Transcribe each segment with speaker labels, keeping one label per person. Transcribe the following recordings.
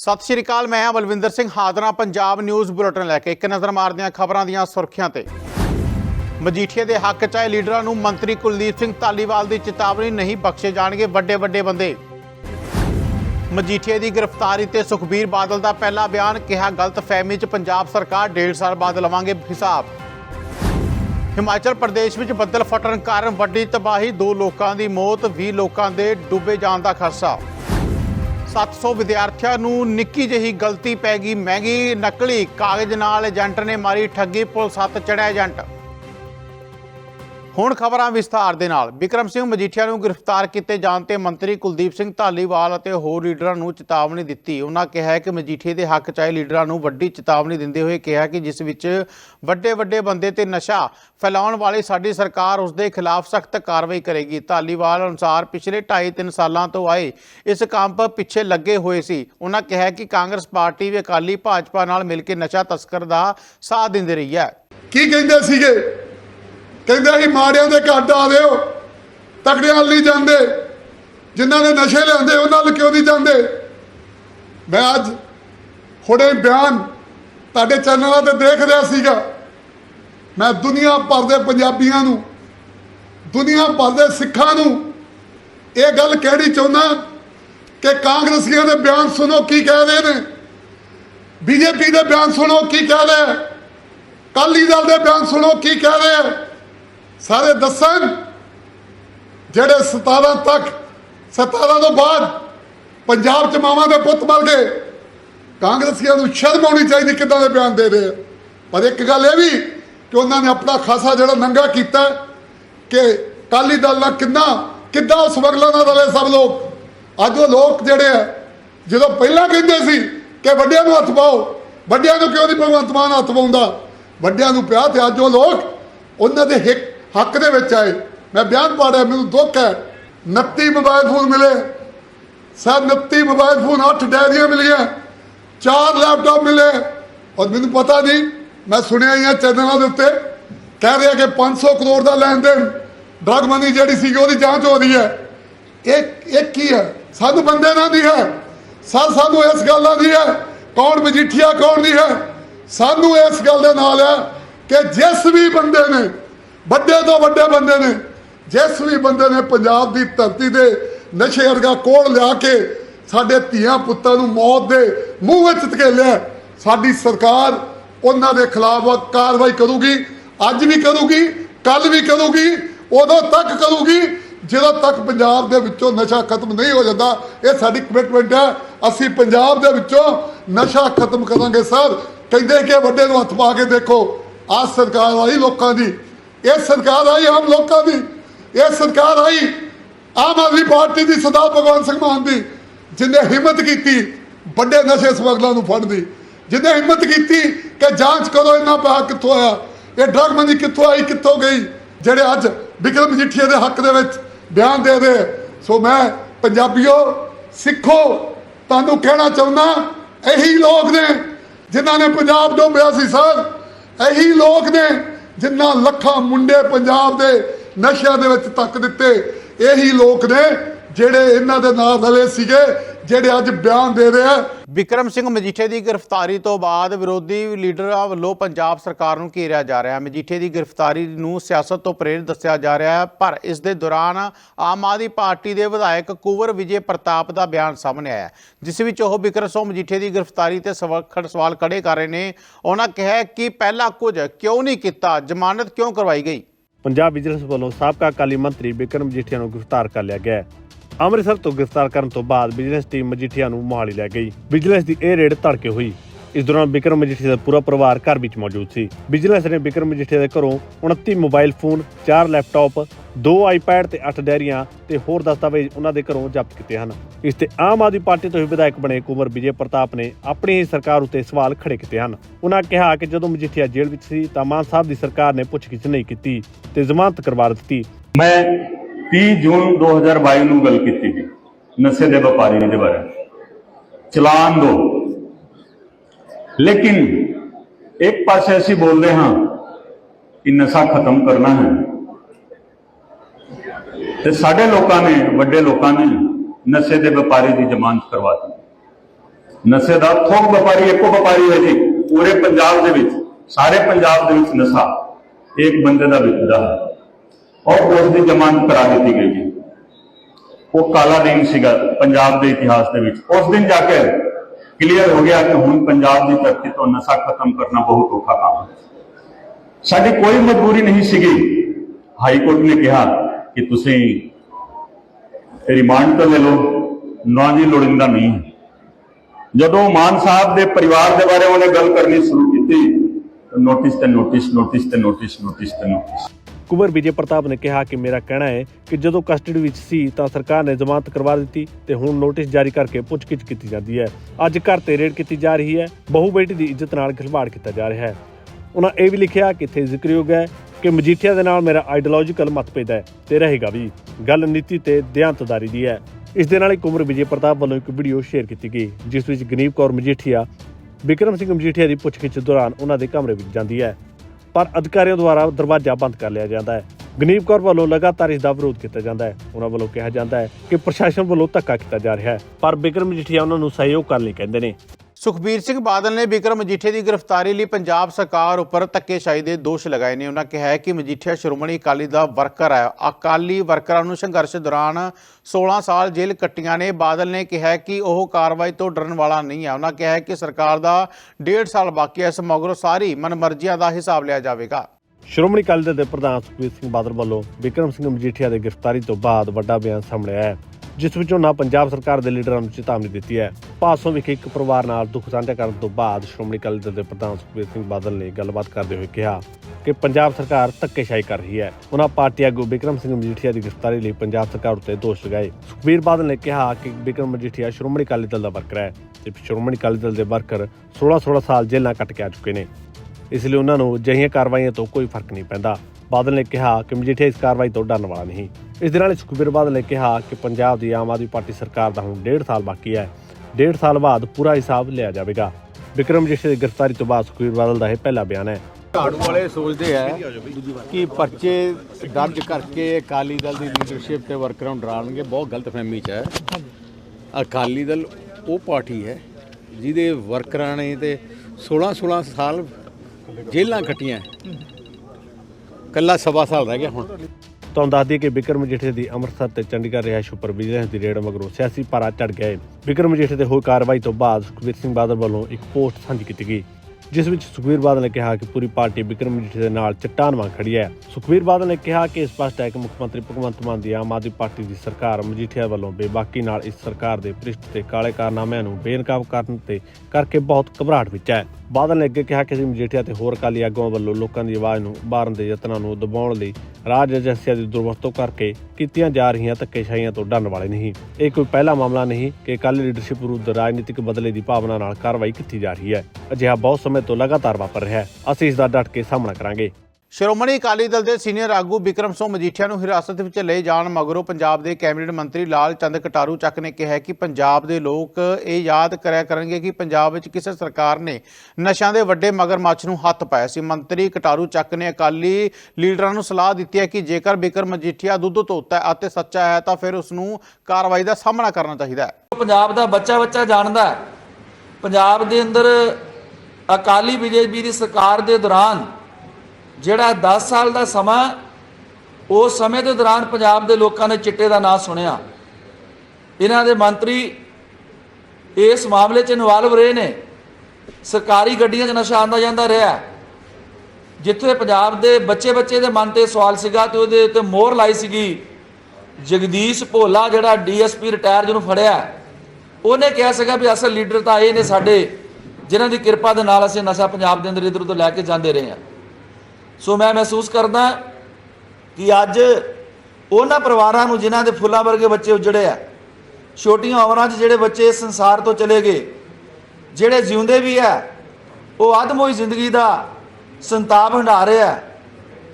Speaker 1: ਸਤਿ ਸ਼੍ਰੀ ਅਕਾਲ, ਮੈਂ ਹਾਂ ਬਲਵਿੰਦਰ ਸਿੰਘ ਹਾਦਰਾ ਪੰਜਾਬ ਨਿਊਜ਼ ਬੁਲੇਟਿਨ ਲੈ ਕੇ। ਇੱਕ ਨਜ਼ਰ ਮਾਰਦੇ ਹਾਂ ਖਬਰਾਂ ਦੀਆਂ ਸੁਰਖੀਆਂ ਤੇ। ਮਜੀਠੀਏ ਦੇ ਹੱਕ ਚਾਹੇ ਲੀਡਰਾਂ ਨੂੰ ਮੰਤਰੀ ਕੁਲਦੀਪ ਸਿੰਘ ਧਾਲੀਵਾਲ ਦੀ ਚੇਤਾਵਨੀ ਨਹੀਂ ਬਖਸ਼ੇ ਜਾਣਗੇ ਵੱਡੇ ਵੱਡੇ ਬੰਦੇ। ਮਜੀਠੀਏ ਦੀ ਗ੍ਰਿਫਤਾਰੀ ਤੇ ਸੁਖਬੀਰ ਬਾਦਲ ਦਾ ਪਹਿਲਾ ਬਿਆਨ, ਕਿਹਾ ਗਲਤ ਫਹਿਮੀ 'ਚ ਪੰਜਾਬ ਸਰਕਾਰ ਡੇਢ ਸਾਲ ਬਾਅਦ ਲਵਾਂਗੇ ਹਿਸਾਬ। ਹਿਮਾਚਲ ਪ੍ਰਦੇਸ਼ ਵਿੱਚ ਬੱਦਲ ਫਟਣ ਕਾਰਨ ਵੱਡੀ ਤਬਾਹੀ, ਦੋ ਲੋਕਾਂ ਦੀ ਮੌਤ 20 ਲੋਕਾਂ ਦੇ ਡੁੱਬੇ ਜਾਣ ਦਾ ਖਦਸ਼ਾ 700 ਵਿਦਿਆਰਥੀਆਂ ਨੂੰ ਨਿੱਕੀ ਜਿਹੀ ਗਲਤੀ ਪੈ ਗਈ ਮਹਿੰਗੀ ਨਕਲੀ ਕਾਗਜ਼ ਨਾਲ ਏਜੰਟ ਨੇ ਮਾਰੀ ਠੱਗੀ, ਪੁਲਿਸ ਹੱਥ ਚੜਿਆ ਏਜੰਟ। ਹੁਣ ਖਬਰਾਂ ਵਿਸਥਾਰ ਦੇ ਨਾਲ। ਵਿਕਰਮ ਸਿੰਘ ਮਜੀਠੀਆ ਨੂੰ ਗ੍ਰਿਫਤਾਰ ਕੀਤੇ ਜਾਣ ਤੇ ਮੰਤਰੀ ਕੁਲਦੀਪ ਸਿੰਘ ਧਾਲੀਵਾਲ ਅਤੇ ਹੋਰ ਲੀਡਰਾਂ ਨੂੰ ਚੇਤਾਵਨੀ ਦਿੱਤੀ। ਉਹਨਾਂ ਕਿਹਾ ਕਿ ਮਜੀਠੀਏ ਦੇ ਹੱਕ ਚਾਹੇ ਲੀਡਰਾਂ ਨੂੰ ਵੱਡੀ ਚੇਤਾਵਨੀ ਦਿੰਦੇ ਹੋਏ ਕਿਹਾ ਕਿ ਜਿਸ ਵਿੱਚ ਵੱਡੇ ਵੱਡੇ ਬੰਦੇ ਤੇ ਨਸ਼ਾ ਫੈਲਾਉਣ ਵਾਲੀ ਸਾਡੀ ਸਰਕਾਰ ਉਸ ਦੇ ਖਿਲਾਫ ਸਖਤ ਕਾਰਵਾਈ ਕਰੇਗੀ। ਧਾਲੀਵਾਲ ਅਨੁਸਾਰ ਪਿਛਲੇ 2.5-3 ਸਾਲਾਂ ਤੋਂ ਆਏ ਇਸ ਕੰਪ ਪਿੱਛੇ ਲੱਗੇ ਹੋਏ ਸੀ। ਉਹਨਾਂ ਕਿਹਾ ਕਿ ਕਾਂਗਰਸ ਪਾਰਟੀ ਵੀ ਅਕਾਲੀ ਭਾਜਪਾ ਨਾਲ ਮਿਲ ਕੇ ਨਸ਼ਾ ਤਸਕਰ ਦਾ ਸਾਥ ਦਿੰਦੇ ਰਹੀ ਹੈ।
Speaker 2: ਕੀ ਕਹਿੰਦੇ ਸੀਗੇ? ਕਹਿੰਦੇ ਅਸੀਂ ਮਾੜਿਆਂ ਦੇ ਘੱਟ ਆ ਦਿਓ ਤਕੜਿਆਂ ਵੱਲ ਨਹੀਂ ਜਾਂਦੇ। ਜਿਨ੍ਹਾਂ ਨੇ ਨਸ਼ੇ ਲਿਆਂਦੇ ਉਹਨਾਂ ਵੱਲ ਕਿਉਂ ਨਹੀਂ ਜਾਂਦੇ? ਮੈਂ ਅੱਜ ਹੁਣੇ ਬਿਆਨ ਤੁਹਾਡੇ ਚੈਨਲਾਂ ਤੇ ਦੇਖ ਰਿਹਾ ਸੀਗਾ। ਮੈਂ ਦੁਨੀਆ ਭਰ ਦੇ ਪੰਜਾਬੀਆਂ ਨੂੰ, ਦੁਨੀਆ ਭਰ ਦੇ ਸਿੱਖਾਂ ਨੂੰ ਇਹ ਗੱਲ ਕਹਿਣੀ ਚਾਹੁੰਦਾ ਕਿ ਕਾਂਗਰਸੀਆਂ ਦੇ ਬਿਆਨ ਸੁਣੋ ਕੀ ਕਹਿ ਰਹੇ ਨੇ। ਬੀਜੇਪੀ ਦੇ ਬਿਆਨ ਸੁਣੋ ਕੀ ਕਹਿ ਰਹੇ ਕਾਲੀ ਦਲ ਦੇ ਬਿਆਨ ਸੁਣੋ ਕੀ ਕਹਿ ਰਹੇ ਸਾਰੇ ਦੱਸਣ ਜਿਹੜੇ 17 ਤੱਕ 17 ਤੋਂ ਬਾਅਦ ਪੰਜਾਬ ਚ ਮਾਵਾਂ ਦੇ ਪੁੱਤ ਮਰ ਗਏ। ਕਾਂਗਰਸੀਆਂ ਨੂੰ ਸ਼ਰਮ ਆਉਣੀ ਚਾਹੀਦੀ ਕਿੱਦਾਂ ਦੇ ਬਿਆਨ ਦੇ ਰਹੇ ਆ? ਪਰ ਇੱਕ ਗੱਲ ਇਹ ਵੀ ਕਿ ਉਹਨਾਂ ਨੇ ਆਪਣਾ ਖਾਸਾ ਜਿਹੜਾ ਨੰਗਾ ਕੀਤਾ ਕਿ ਕਾਲੀ ਦਲ ਨਾਲ ਕਿੰਨਾ, ਕਿੱਦਾਂ ਉਸ ਵਗਲਾਂ ਨਾਲ ਰਲੇ ਸਭ ਲੋਕ। ਅੱਜ ਉਹ ਲੋਕ ਜਿਹੜੇ ਆ, ਜਦੋਂ ਪਹਿਲਾਂ ਕਹਿੰਦੇ ਸੀ ਕਿ ਵੱਡਿਆਂ ਨੂੰ ਹੱਥ ਪਾਓ, ਵੱਡਿਆਂ ਨੂੰ ਕਿਉਂ ਨਹੀਂ ਭਗਵੰਤ ਮਾਨ ਹੱਥ ਪਾਉਂਦਾ? ਵੱਡਿਆਂ ਨੂੰ ਪਿਆ ਤੇ ਅੱਜ ਉਹ ਲੋਕ, ਉਹਨਾਂ ਦੇ ਹਿੱਕ ਹੱਕ ਦੇ ਵਿੱਚ ਆਏ। ਮੈਂ ਬਿਆਨ ਪਾੜਿਆ ਮੈਨੂੰ ਦੁੱਖ ਹੈ। 29 ਮੋਬਾਈਲ ਫੋਨ ਮਿਲੇ। ਸਰ 29 ਮੋਬਾਈਲ ਫੋਨ 8 ਡੈਰੀਆਂ ਮਿਲੀਆਂ। ਚਾਰ ਲੈਪਟਾਪ ਮਿਲੇ। ਔਰ ਮੈਨੂੰ ਪਤਾ ਨਹੀਂ, ਮੈਂ ਸੁਣਿਆ ਹੀ ਆ ਚੈਨਲਾਂ ਦੇ ਉੱਤੇ। ਕਹਿ ਰਿਹਾ ਕਿ 500 ਕਰੋੜ ਦਾ ਲੈਣ ਦੇਣ ਡਰਗ ਮਨੀ ਜਿਹੜੀ ਸੀ ਉਹਦੀ ਜਾਂਚ ਹੋ ਰਹੀ ਹੈ। ਇਹ ਇਹ ਕੀ ਹੈ? ਸਾਨੂੰ ਬੰਦੇ ਨਾਲ ਦੀ ਹੈ। ਸਰ, ਸਾਨੂੰ ਇਸ ਗੱਲ ਦਾ ਨਹੀਂ ਹੈ। ਕੌਣ ਮਜੀਠੀਆ, ਕੌਣ ਨਹੀਂ ਹੈ। ਸਾਨੂੰ ਇਸ ਗੱਲ ਦੇ ਨਾਲ ਹੈ ਕਿ ਜਿਸ ਵੀ ਬੰਦੇ ਨੇ ਵੱਡੇ ਤੋਂ ਵੱਡੇ ਬੰਦੇ ਨੇ, ਜਿਸ ਵੀ ਬੰਦੇ ਨੇ ਪੰਜਾਬ ਦੀ ਧਰਤੀ ਦੇ ਨਸ਼ੇ ਵਰਗਾ ਕੋੜ ਲਿਆ ਕੇ ਸਾਡੇ ਧੀਆਂ ਪੁੱਤਾਂ ਨੂੰ ਮੌਤ ਦੇ ਮੂੰਹ ਵਿੱਚ ਧਕੇਲਿਆ ਸਾਡੀ ਸਰਕਾਰ ਉਹਨਾਂ ਦੇ ਖਿਲਾਫ ਕਾਰਵਾਈ ਕਰੂਗੀ, ਅੱਜ ਵੀ ਕਰੂਗੀ ਕੱਲ ਵੀ ਕਰੂਗੀ, ਉਦੋਂ ਤੱਕ ਕਰੂਗੀ, ਜਦੋਂ ਤੱਕ ਪੰਜਾਬ ਦੇ ਵਿੱਚੋਂ ਨਸ਼ਾ ਖਤਮ ਨਹੀਂ ਹੋ ਜਾਂਦਾ, ਇਹ ਸਾਡੀ ਕਮਿਟਮੈਂਟ ਹੈ, ਅਸੀਂ ਪੰਜਾਬ ਦੇ ਵਿੱਚੋਂ ਨਸ਼ਾ ਖਤਮ ਕਰਾਂਗੇ, ਸਰ। ਕਹਿੰਦੇ ਕਿ ਵੱਡੇ ਨੂੰ ਹੱਥ ਪਾ ਕੇ ਦੇਖੋ, ਆਹ ਸਰਕਾਰ ਆਈ ਲੋਕਾਂ ਦੀ। ਇਹ ਸਰਕਾਰ ਆਈ ਆਮ ਲੋਕਾਂ ਦੀ, ਇਹ ਸਰਕਾਰ ਆਈ ਆਮ ਆਦਮੀ ਪਾਰਟੀ ਦੀ ਸਦਾ ਭਗਵਾਨ ਸਿੰਘ ਮਾਨ ਦੀ, ਜਿਨੇ ਹਿੰਮਤ ਕੀਤੀ ਵੱਡੇ ਨਸ਼ੇ ਸਮਗਲਰਾਂ ਨੂੰ ਫੜਨ ਦੀ, ਜਿਨੇ ਹਿੰਮਤ ਕੀਤੀ ਕਿ ਜਾਂਚ ਕਰੋ ਇਹਨਾਂ ਪੈਸਾ ਕਿੱਥੋਂ ਆਇਆ, ਇਹ ਡਰਗ ਮੰਦੀ ਕਿੱਥੋਂ ਆਈ, ਕਿੱਥੋਂ ਗਈ, ਜਿਹੜੇ ਅੱਜ ਵਿਕਰਮ ਮਜੀਠੀਆ ਦੇ ਹੱਕ ਦੇ ਵਿੱਚ ਬਿਆਨ ਦੇ ਦੇ ਸੋ ਮੈਂ ਪੰਜਾਬੀਓ, ਸਿੱਖੋ, ਤੁਹਾਨੂੰ ਕਹਿਣਾ ਚਾਹੁੰਦਾ, ਇਹੀ ਲੋਕ ਨੇ ਜਿਨ੍ਹਾਂ ਨੇ ਪੰਜਾਬ ਡੋਬਿਆ ਸੀ, ਸਰ। ਇਹੀ ਲੋਕ ਨੇ ਜਿੰਨਾ ਲੱਖਾਂ ਮੁੰਡੇ ਪੰਜਾਬ ਦੇ ਨਸ਼ਿਆਂ ਦੇ ਵਿੱਚ ਤੱਕ ਦਿੱਤੇ, ਇਹੀ ਲੋਕ ਨੇ ਜਿਹੜੇ ਇਹਨਾਂ ਦੇ ਨਾਲ ਰਲੇ ਸੀਗੇ। ਜਿਹੜੇ ਅੱਜ ਬਿਆਨ ਦੇ ਰਹੇ ਆ।
Speaker 1: ਵਿਕਰਮ ਸਿੰਘ ਮਜੀਠੇ ਦੀ ਗ੍ਰਿਫਤਾਰੀ ਤੋਂ ਬਾਅਦ ਵਿਰੋਧੀ ਲੀਡਰਾਂ ਵੱਲੋਂ ਪੰਜਾਬ ਸਰਕਾਰ ਨੂੰ ਘੇਰਿਆ ਜਾ ਰਿਹਾ ਹੈ। ਮਜੀਠੇ ਦੀ ਗ੍ਰਿਫਤਾਰੀ ਨੂੰ ਸਿਆਸਤ ਤੋਂ ਪ੍ਰੇਰਿਤ ਦੱਸਿਆ ਜਾ ਰਿਹਾ ਹੈ ਪਰ ਇਸ ਦੇ ਦੌਰਾਨ ਆਮ ਆਦਮੀ ਪਾਰਟੀ ਦੇ ਵਿਧਾਇਕ ਕੁਵਰ ਵਿਜੇ ਪ੍ਰਤਾਪ ਦਾ ਬਿਆਨ ਸਾਹਮਣੇ ਆਇਆ ਜਿਸ ਵਿੱਚ ਉਹ ਵਿਕਰਮ ਸਿੰਘ ਮਜੀਠੇ ਦੀ ਗ੍ਰਿਫਤਾਰੀ ਤੇ ਸਵਾਲ ਸਵਾਲ ਖੜੇ ਕਰ ਰਹੇ ਨੇ। ਉਹਨਾਂ ਕਿਹਾ ਕਿ ਪਹਿਲਾਂ ਕੁਝ ਕਿਉਂ ਨਹੀਂ ਕੀਤਾ ਜ਼ਮਾਨਤ ਕਿਉਂ ਕਰਵਾਈ ਗਈ?
Speaker 3: ਪੰਜਾਬ ਵਿਜੀਲੈਂਸ ਵੱਲੋਂ ਸਾਬਕਾ ਅਕਾਲੀ ਮੰਤਰੀ ਬਿਕਰਮ ਮਜੀਠੀਆ ਨੂੰ ਗ੍ਰਿਫਤਾਰ ਕਰ ਲਿਆ ਗਿਆ ਹੈ। ਅੰਮ੍ਰਿਤਸਰ ਤੋਂ ਗ੍ਰਿਫਤਾਰ ਕਰਨ ਤੋਂ ਬਾਅਦ ਵਿਜੀਲੈਂਸ ਟੀਮ ਮਜੀਠੀਆ ਨੂੰ ਮੋਹਾਲੀ ਲੈ ਗਈ। ਵਿਜੀਲੈਂਸ ਦੀ ਇਹ ਰੇਡ ਧੜਕੇ ਹੋਈ। ਇਸ ਦੌਰਾਨ ਬਿਕਰਮ ਮਜੀਠੀਆ ਦਾ ਪੂਰਾ ਪਰਿਵਾਰ ਘਰ ਵਿੱਚ ਮੌਜੂਦ ਸੀ। ਵਿਜੀਲੈਂਸ ਨੇ ਬਿਕਰਮ ਮਜੀਠੀਆ ਦੇ ਘਰੋਂ 29 ਮੋਬਾਈਲ ਫੋਨ 4 ਲੈਪਟਾਪ 2 ਆਈਪੈਡ ਤੇ 8 ਡੈਰੀਆਂ ਤੇ ਹੋਰ ਦਸਤਾਵੇਜ਼ ਉਹਨਾਂ ਦੇ ਘਰੋਂ ਜ਼ਬਤ ਕੀਤੇ ਹਨ। ਇਸ ਤੇ ਆਮ ਆਦਮੀ ਪਾਰਟੀ ਤੋਂ ਹੀ ਵਿਧਾਇਕ ਬਣੇ ਕੁਮਰ ਵਿਜੇ ਪ੍ਰਤਾਪ ਨੇ ਆਪਣੀ ਹੀ ਸਰਕਾਰ ਉੱਤੇ ਸਵਾਲ ਖੜੇ ਕੀਤੇ ਹਨ। ਉਹਨਾਂ ਕਿਹਾ ਕਿ ਜਦੋਂ ਮਜੀਠੀਆ ਜੇਲ੍ਹ ਵਿੱਚ ਸੀ ਤਾਂ ਮਾਨ ਸਾਹਿਬ ਦੀ ਸਰਕਾਰ ਨੇ ਪੁੱਛਗਿੱਛ ਨਹੀਂ ਕੀਤੀ ਤੇ ਜ਼ਮਾਨਤ ਕਰਵਾ ਦਿੱਤੀ।
Speaker 4: ਮੈਂ 30 ਜੂਨ 2022 ਨੂੰ ਗੱਲ ਕੀਤੀ ਸੀ, ਨਸ਼ੇ ਦੇ ਵਪਾਰੀ ਦੇ ਬਾਰੇ। ਚਲਾਨ ਦੋ। ਲੇਕਿਨ ਇੱਕ ਪਾਸੇ ਅਸੀਂ ਬੋਲਦੇ ਹਾਂ ਕਿ ਨਸ਼ਾ ਖਤਮ ਕਰਨਾ ਹੈ। ਤੇ ਸਾਡੇ ਲੋਕਾਂ ਨੇ, ਵੱਡੇ ਲੋਕਾਂ ਨੇ ਨਸ਼ੇ ਦੇ ਵਪਾਰੀ ਦੀ ਜ਼ਮਾਨਤ ਕਰਵਾ ਦਿੱਤੀ। ਨਸ਼ੇ ਦਾ ਥੋਕ ਵਪਾਰੀ, ਇੱਕੋ ਵਪਾਰੀ ਹੈ ਜੀ ਪੂਰੇ ਪੰਜਾਬ ਦੇ ਵਿੱਚ, ਸਾਰੇ ਪੰਜਾਬ ਦੇ ਵਿੱਚ ਨਸ਼ਾ ਇੱਕ ਬੰਦੇ ਦਾ ਵਿਕਦਾ ਹੈ। ਔਰ ਉਸ ਦੀ ਜ਼ਮਾਨਤ ਕਰਾ ਦਿੱਤੀ ਗਈ ਜੀ। ਉਹ ਕਾਲਾ ਦਿਨ ਸੀਗਾ ਪੰਜਾਬ ਦੇ ਇਤਿਹਾਸ ਦੇ ਵਿੱਚ। ਉਸ ਦਿਨ ਜਾ ਕੇ ਕਲੀਅਰ ਹੋ ਗਿਆ ਕਿ ਹੁਣ ਪੰਜਾਬ ਦੀ ਧਰਤੀ ਤੋਂ ਨਸ਼ਾ ਖਤਮ ਕਰਨਾ ਬਹੁਤ ਔਖਾ ਕੰਮ ਹੈ। ਸਾਡੀ ਕੋਈ ਮਜਬੂਰੀ ਨਹੀਂ ਸੀਗੀ। ਹਾਈ ਕੋਰਟ ਨੇ ਕਿਹਾ ਕਿ ਤੁਸੀਂ ਰਿਮਾਂਡ ਤੇ ਲੈ ਲਓ, ਨਾ ਜੀ ਲੋੜਿੰਦਾ ਨਹੀਂ ਜਦੋਂ ਮਾਨ ਸਾਹਿਬ ਦੇ ਪਰਿਵਾਰ ਦੇ ਬਾਰੇ ਉਹਨੇ ਗੱਲ ਕਰਨੀ ਸ਼ੁਰੂ ਕੀਤੀ ਨੋਟਿਸ ਤੇ ਨੋਟਿਸ ਨੋਟਿਸ ਤੇ ਨੋਟਿਸ ਨੋਟਿਸ ਤੇ ਨੋਟਿਸ
Speaker 3: ਕੁਮਰ ਵਿਜੇ ਪ੍ਰਤਾਪ ਨੇ ਕਿਹਾ ਕਿ ਮੇਰਾ ਕਹਿਣਾ ਹੈ ਕਿ ਜਦੋਂ ਕਸਟਡੀ ਵਿੱਚ ਸੀ ਤਾਂ ਸਰਕਾਰ ਨੇ ਜ਼ਮਾਨਤ ਕਰਵਾ ਦਿੱਤੀ ਤੇ ਹੁਣ ਨੋਟਿਸ ਜਾਰੀ ਕਰਕੇ ਪੁੱਛਗਿੱਛ ਕੀਤੀ ਜਾਂਦੀ ਹੈ। ਅੱਜ ਘਰ ਤੇ ਰੇਡ ਕੀਤੀ ਜਾ ਰਹੀ ਹੈ। ਬਹੂ ਬੇਟੀ ਦੀ ਇੱਜ਼ਤ ਨਾਲ ਖਿਲਵਾੜ ਕੀਤਾ ਜਾ ਰਿਹਾ ਹੈ। ਉਹਨਾਂ ਇਹ ਵੀ ਲਿਖਿਆ ਕਿ ਇੱਥੇ ਜ਼ਿਕਰਯੋਗ ਹੈ ਕਿ ਮਜੀਠੀਆ ਦੇ ਨਾਲ ਮੇਰਾ ਆਈਡੀਓਲੋਜੀਕਲ ਮਤਭੇਦ ਹੈ ਤੇ ਰਹੇਗਾ ਵੀ। ਗੱਲ ਨੀਤੀ ਤੇ ਦਿਆਂਤਦਾਰੀ ਦੀ ਹੈ। ਇਸ ਦੇ ਨਾਲ ਹੀ ਕੁਮਰ ਵਿਜੇ ਪ੍ਰਤਾਪ ਵੱਲੋਂ ਇੱਕ ਵੀਡੀਓ ਸ਼ੇਅਰ ਕੀਤੀ ਗਈ, ਜਿਸ ਵਿੱਚ ਗਨੀਪ ਕੌਰ ਮਜੀਠੀਆ, ਵਿਕਰਮ ਸਿੰਘ ਮਜੀਠੀਆ ਦੀ ਪੁੱਛਗਿੱਛ ਦੌਰਾਨ ਉਹਨਾਂ ਦੇ ਕਮਰੇ ਵਿੱਚ ਜਾਂਦੀ ਹੈ। ਪਰ ਅਧਿਕਾਰੀਆਂ ਦੁਆਰਾ ਦਰਵਾਜ਼ਾ ਬੰਦ ਕਰ ਲਿਆ ਜਾਂਦਾ ਹੈ। ਗਨੀਪ ਕੌਰ ਵੱਲੋਂ ਲਗਾਤਾਰ ਇਸ ਦਾ ਵਿਰੋਧ ਕੀਤਾ ਜਾਂਦਾ ਹੈ। ਉਹਨਾਂ ਵੱਲੋਂ ਕਿਹਾ ਜਾਂਦਾ ਹੈ ਕਿ ਪ੍ਰਸ਼ਾਸਨ ਵੱਲੋਂ ਧੱਕਾ ਕੀਤਾ ਜਾ ਰਿਹਾ ਹੈ। ਪਰ ਬਿਕਰਮ ਮਜੀਠੀਆ ਉਹਨਾਂ ਨੂੰ ਸਹਿਯੋਗ ਕਰਨ ਲਈ ਕਹਿੰਦੇ ਨੇ।
Speaker 1: ਸੁਖਬੀਰ ਸਿੰਘ ਬਾਦਲ ਨੇ ਵਿਕਰਮ ਮਜੀਠੇ ਦੀ ਗ੍ਰਿਫਤਾਰੀ ਲਈ ਪੰਜਾਬ ਸਰਕਾਰ ਉੱਪਰ ਧੱਕੇਸ਼ਾਹੀ ਦੇ ਦੋਸ਼ ਲਗਾਏ ਨੇ। ਉਹਨਾਂ ਕਿਹਾ ਕਿ ਮਜੀਠੀਆ ਸ਼੍ਰੋਮਣੀ ਅਕਾਲੀ ਦਾ ਵਰਕਰ ਹੈ। ਅਕਾਲੀ ਵਰਕਰਾਂ ਨੂੰ ਸੰਘਰਸ਼ ਦੌਰਾਨ 16 ਸਾਲ ਜੇਲ੍ਹ ਕੱਟੀਆਂ ਨੇ। ਬਾਦਲ ਨੇ ਕਿਹਾ ਕਿ ਉਹ ਕਾਰਵਾਈ ਤੋਂ ਡਰਨ ਵਾਲਾ ਨਹੀਂ ਹੈ। ਉਹਨਾਂ ਕਿਹਾ ਕਿ ਸਰਕਾਰ ਦਾ 1.5 ਸਾਲ ਬਾਕੀ ਹੈ। ਇਸ ਮਗਰੋਂ ਸਾਰੀ ਮਨਮਰਜ਼ੀਆਂ ਦਾ ਹਿਸਾਬ ਲਿਆ ਜਾਵੇਗਾ।
Speaker 3: ਸ਼੍ਰੋਮਣੀ ਅਕਾਲੀ ਦਲ ਦੇ ਪ੍ਰਧਾਨ ਸੁਖਬੀਰ ਸਿੰਘ ਬਾਦਲ ਵੱਲੋਂ ਵਿਕਰਮ ਸਿੰਘ ਮਜੀਠੀਆ ਦੀ ਗ੍ਰਿਫਤਾਰੀ ਤੋਂ ਬਾਅਦ ਵੱਡਾ ਬਿਆਨ ਸਾਹਮਣੇ ਆਇਆ ਹੈ। ਜਿਸ ਵਿੱਚ ਉਹਨਾਂ ਪੰਜਾਬ ਸਰਕਾਰ ਦੇ ਲੀਡਰਾਂ ਨੂੰ ਚੇਤਾਵਨੀ ਦਿੱਤੀ ਹੈ। ਪਾਸੋਂ ਵਿਖੇ ਇੱਕ ਪਰਿਵਾਰ ਨਾਲ ਦੁੱਖ ਸਾਂਝਾ ਕਰਨ ਤੋਂ ਬਾਅਦ ਸ਼੍ਰੋਮਣੀ ਅਕਾਲੀ ਦਲ ਦੇ ਪ੍ਰਧਾਨ ਸੁਖਬੀਰ ਸਿੰਘ ਬਾਦਲ ਨੇ ਗੱਲਬਾਤ ਕਰਦੇ ਹੋਏ ਕਿਹਾ ਕਿ ਪੰਜਾਬ ਸਰਕਾਰ ਧੱਕੇਸ਼ਾਹੀ ਕਰ ਰਹੀ ਹੈ। ਉਹਨਾਂ ਪਾਰਟੀ ਆਗੂ ਵਿਕਰਮ ਸਿੰਘ ਮਜੀਠੀਆ ਦੀ ਗ੍ਰਿਫਤਾਰੀ ਲਈ ਪੰਜਾਬ ਸਰਕਾਰ ਉੱਤੇ ਦੋਸ਼ ਲਗਾਏ। ਸੁਖਬੀਰ ਬਾਦਲ ਨੇ ਕਿਹਾ ਕਿ ਵਿਕਰਮ ਮਜੀਠੀਆ ਸ਼੍ਰੋਮਣੀ ਅਕਾਲੀ ਦਲ ਦਾ ਵਰਕਰ ਹੈ ਤੇ ਸ਼੍ਰੋਮਣੀ ਅਕਾਲੀ ਦਲ ਦੇ ਵਰਕਰ 16-16 ਸਾਲ ਜੇਲ੍ਹਾਂ ਕੱਟ ਕੇ ਆ ਚੁੱਕੇ ਨੇ। ਇਸ ਲਈ ਉਹਨਾਂ ਨੂੰ ਅਜਿਹੀਆਂ ਕਾਰਵਾਈਆਂ ਤੋਂ ਕੋਈ ਫ਼ਰਕ ਨਹੀਂ ਪੈਂਦਾ। ਬਾਦਲ ਨੇ ਕਿਹਾ ਕਿ ਮਜੀਠੇ ਇਸ ਕਾਰਵਾਈ ਤੋਂ ਡਰਨ ਵਾਲਾ ਨਹੀਂ। ਇਸ ਦੇ ਨਾਲ ਹੀ ਸੁਖਬੀਰ ਬਾਦਲ ਨੇ ਕਿਹਾ ਕਿ ਪੰਜਾਬ ਦੀ ਆਮ ਆਦਮੀ ਪਾਰਟੀ ਸਰਕਾਰ ਦਾ ਹੁਣ 1.5 ਸਾਲ ਬਾਕੀ ਹੈ। 1.5 ਸਾਲ ਬਾਅਦ ਪੂਰਾ ਹਿਸਾਬ ਲਿਆ ਜਾਵੇਗਾ। ਵਿਕਰਮ ਮਜੀਠੀਆ ਦੀ ਗ੍ਰਿਫਤਾਰੀ ਤੋਂ ਬਾਅਦ ਸੁਖਬੀਰ ਬਾਦਲ ਦਾ ਇਹ ਪਹਿਲਾ ਬਿਆਨ ਹੈ।
Speaker 5: ਝਾੜੂ ਵਾਲੇ ਸੋਚਦੇ ਆ ਕਿ ਪਰਚੇ ਦਰਜ ਕਰਕੇ ਅਕਾਲੀ ਦਲ ਦੀ ਲੀਡਰਸ਼ਿਪ ਤੇ ਵਰਕਰਾਂ ਨੂੰ ਡਰਾਉਣਗੇ, ਬਹੁਤ ਗ਼ਲਤ ਫਹਿਮੀ ਚ ਹੈ। ਅਕਾਲੀ ਦਲ ਉਹ ਪਾਰਟੀ ਹੈ ਜਿਹਦੇ ਵਰਕਰਾਂ ਨੇ ਤੇ 16 16 ਸਾਲ ਜੇਲ੍ਹਾਂ ਕੱਟੀਆਂ। ਕੱਲਾ ਸਵਾ ਸਾਲ ਰਹਿ ਗਿਆ ਹੁਣ।
Speaker 3: ਤੁਹਾਨੂੰ ਦੱਸ ਦਈਏ ਕਿ ਵਿਕਰਮ ਮਜੀਠੀਆ ਦੀ ਅੰਮ੍ਰਿਤਸਰ ਤੇ ਚੰਡੀਗੜ੍ਹ ਰਿਹਾਇਸ਼ ਉੱਪਰ ਵਿਜੀਲੈਂਸ ਦੀ ਰੇਡ ਮਗਰੋਂ ਸਿਆਸੀ ਪਾਰਾ ਚੜ ਗਿਆ ਵਿਕਰਮ ਮਜੀਠੀਆ ਤੇ ਹੋਈ ਕਾਰਵਾਈ ਤੋਂ ਬਾਅਦ ਸੁਖਬੀਰ ਸਿੰਘ ਬਾਦਲ ਵੱਲੋਂ ਇੱਕ ਪੋਸਟ ਸਾਂਝੀ ਕੀਤੀ ਗਈ, ਜਿਸ ਵਿੱਚ ਸੁਖਬੀਰ ਬਾਦਲ ਨੇ ਕਿਹਾ ਕਿ ਪੂਰੀ ਪਾਰਟੀ ਵਿਕਰਮ ਮਜੀਠੀਆ ਦੇ ਨਾਲ ਚੱਟਾਨ ਵਾਂਗ ਖੜੀ ਹੈ। ਸੁਖਬੀਰ ਬਾਦਲ ਨੇ ਕਿਹਾ ਕਿ ਸਪਸ਼ਟ ਹੈ ਕਿ ਮੁੱਖ ਮੰਤਰੀ ਭਗਵੰਤ ਮਾਨ ਦੀ ਆਮ ਆਦਮੀ ਪਾਰਟੀ ਦੀ ਸਰਕਾਰ ਮਜੀਠੀਆ ਵੱਲੋਂ ਬੇਬਾਕੀ ਨਾਲ ਇਸ ਸਰਕਾਰ ਦੇ ਭ੍ਰਿਸ਼ਟ ਤੇ ਕਾਲੇ ਕਾਰਨਾਮਿਆਂ ਨੂੰ ਬੇਨਕਾਬ ਕਰਨ ਤੇ ਕਰਕੇ ਬਹੁਤ ਘਬਰਾਹਟ ਵਿੱਚ ਹੈ। ਬਾਦਲ ਨੇ ਅੱਗੇ ਕਿਹਾ ਕਿ ਅਸੀਂ ਮਜੀਠੀਆ ਤੇ ਹੋਰ ਅਕਾਲੀ ਆਗੂਆਂ ਵੱਲੋਂ ਲੋਕਾਂ ਦੀ ਆਵਾਜ਼ ਨੂੰ ਉਭਾਰਨ ਦੇ ਯਤਨਾਂ ਨੂੰ ਦਬਾਉਣ ਲਈ ਰਾਜ ਏਜੰਸੀਆਂ ਦੀ ਦੁਰਵਰਤੋਂ ਕਰਕੇ ਕੀਤੀਆਂ ਜਾ ਰਹੀਆਂ ਧੱਕੇਸ਼ਾਹੀਆਂ ਤੋਂ ਡਰਨ ਵਾਲੇ ਨਹੀਂ। ਇਹ ਕੋਈ ਪਹਿਲਾ ਮਾਮਲਾ ਨਹੀਂ ਕਿ ਅਕਾਲੀ ਲੀਡਰਸ਼ਿਪ ਵਿਰੁੱਧ ਰਾਜਨੀਤਿਕ ਬਦਲੇ ਦੀ ਭਾਵਨਾ ਨਾਲ ਕਾਰਵਾਈ ਕੀਤੀ ਜਾ ਰਹੀ ਹੈ। ਅਜਿਹਾ ਬਹੁਤ ਸਮੇਂ ਤੋਂ ਲਗਾਤਾਰ ਵਾਪਰ ਰਿਹਾ ਹੈ। ਅਸੀਂ ਇਸ ਦਾ ਡਟ ਕੇ ਸਾਹਮਣਾ ਕਰਾਂਗੇ।
Speaker 1: ਸ਼੍ਰੋਮਣੀ ਅਕਾਲੀ ਦਲ ਦੇ ਸੀਨੀਅਰ ਆਗੂ ਵਿਕਰਮ ਸਿੰਘ ਮਜੀਠੀਆ ਨੂੰ ਹਿਰਾਸਤ ਵਿੱਚ ਲਏ ਜਾਣ ਮਗਰੋਂ ਪੰਜਾਬ ਦੇ ਕੈਬਨਿਟ ਮੰਤਰੀ ਲਾਲ ਚੰਦ ਕਟਾਰੂ ਚੱਕ ਨੇ ਕਿਹਾ ਕਿ ਪੰਜਾਬ ਦੇ ਲੋਕ ਇਹ ਯਾਦ ਕਰਿਆ ਕਰਨਗੇ ਕਿ ਪੰਜਾਬ ਵਿੱਚ ਕਿਸੇ ਸਰਕਾਰ ਨੇ ਨਸ਼ਿਆਂ ਦੇ ਵੱਡੇ ਮਗਰਮੱਛ ਨੂੰ ਹੱਥ ਪਾਇਆ ਸੀ। ਮੰਤਰੀ ਕਟਾਰੂ ਚੱਕ ਨੇ ਅਕਾਲੀ ਲੀਡਰਾਂ ਨੂੰ ਸਲਾਹ ਦਿੱਤੀ ਹੈ ਕਿ ਜੇਕਰ ਵਿਕਰਮ ਮਜੀਠੀਆ ਦੁੱਧ ਧੋਤਾ ਅਤੇ ਸੱਚਾ ਹੈ ਤਾਂ ਫਿਰ ਉਸ ਨੂੰ ਕਾਰਵਾਈ ਦਾ ਸਾਹਮਣਾ ਕਰਨਾ ਚਾਹੀਦਾ ਹੈ।
Speaker 6: ਪੰਜਾਬ ਦਾ ਬੱਚਾ ਬੱਚਾ ਜਾਣਦਾ ਪੰਜਾਬ ਦੇ ਅੰਦਰ ਅਕਾਲੀ ਬੀਜੇਪੀ ਦੀ ਸਰਕਾਰ ਦੇ ਦੌਰਾਨ ਜਿਹੜਾ 10 ਸਾਲ ਦਾ ਸਮਾਂ ਉਸ ਸਮੇਂ ਦੇ ਦੌਰਾਨ ਪੰਜਾਬ ਦੇ ਲੋਕਾਂ ਨੇ ਚਿੱਟੇ ਦਾ ਨਾਂ ਸੁਣਿਆ। ਇਹਨਾਂ ਦੇ ਮੰਤਰੀ ਇਸ ਮਾਮਲੇ 'ਚ ਇਨਵੋਲਵ ਰਹੇ ਨੇ। ਸਰਕਾਰੀ ਗੱਡੀਆਂ 'ਚ ਨਸ਼ਾ ਆਂਦਾ ਜਾਂਦਾ ਰਿਹਾ ਜਿੱਥੇ ਪੰਜਾਬ ਦੇ ਬੱਚੇ ਬੱਚੇ ਦੇ ਮਨ ਤੇ ਸਵਾਲ ਸੀਗਾ ਤੇ ਉਹਦੇ ਉੱਤੇ ਮੋਹਰ ਲਾਈ ਸੀਗੀ। ਜਗਦੀਸ਼ ਭੋਲਾ ਜਿਹੜਾ ਡੀਐਸਪੀ ਰਿਟਾਇਰ ਜਿਹਨੂੰ ਫੜਿਆ ਉਹਨੇ ਕਿਹਾ ਸੀਗਾ ਵੀ ਅਸਲ ਲੀਡਰ ਤਾਂ ਇਹ ਨੇ ਸਾਡੇ, ਜਿਨ੍ਹਾਂ ਦੀ ਕਿਰਪਾ ਦੇ ਨਾਲ ਅਸੀਂ ਨਸ਼ਾ ਪੰਜਾਬ ਦੇ ਅੰਦਰ ਇਧਰ ਉਧਰ ਲੈ ਕੇ ਜਾਂਦੇ ਰਹੇ ਹਾਂ। ਸੋ ਮੈਂ ਮਹਿਸੂਸ ਕਰਦਾ ਕਿ ਅੱਜ ਉਹਨਾਂ ਪਰਿਵਾਰਾਂ ਨੂੰ ਜਿਨ੍ਹਾਂ ਦੇ ਫੁੱਲਾਂ ਵਰਗੇ ਬੱਚੇ ਉਜੜੇ ਆ, ਛੋਟੀਆਂ ਉਮਰਾਂ 'ਚ ਜਿਹੜੇ ਬੱਚੇ ਇਸ ਸੰਸਾਰ ਤੋਂ ਚਲੇ ਗਏ, ਜਿਹੜੇ ਜਿਉਂਦੇ ਵੀ ਆ, ਉਹ ਅਧਮੋਈ ਜ਼ਿੰਦਗੀ ਦਾ ਸੰਤਾਪ ਹੰਢਾ ਰਹੇ ਆ।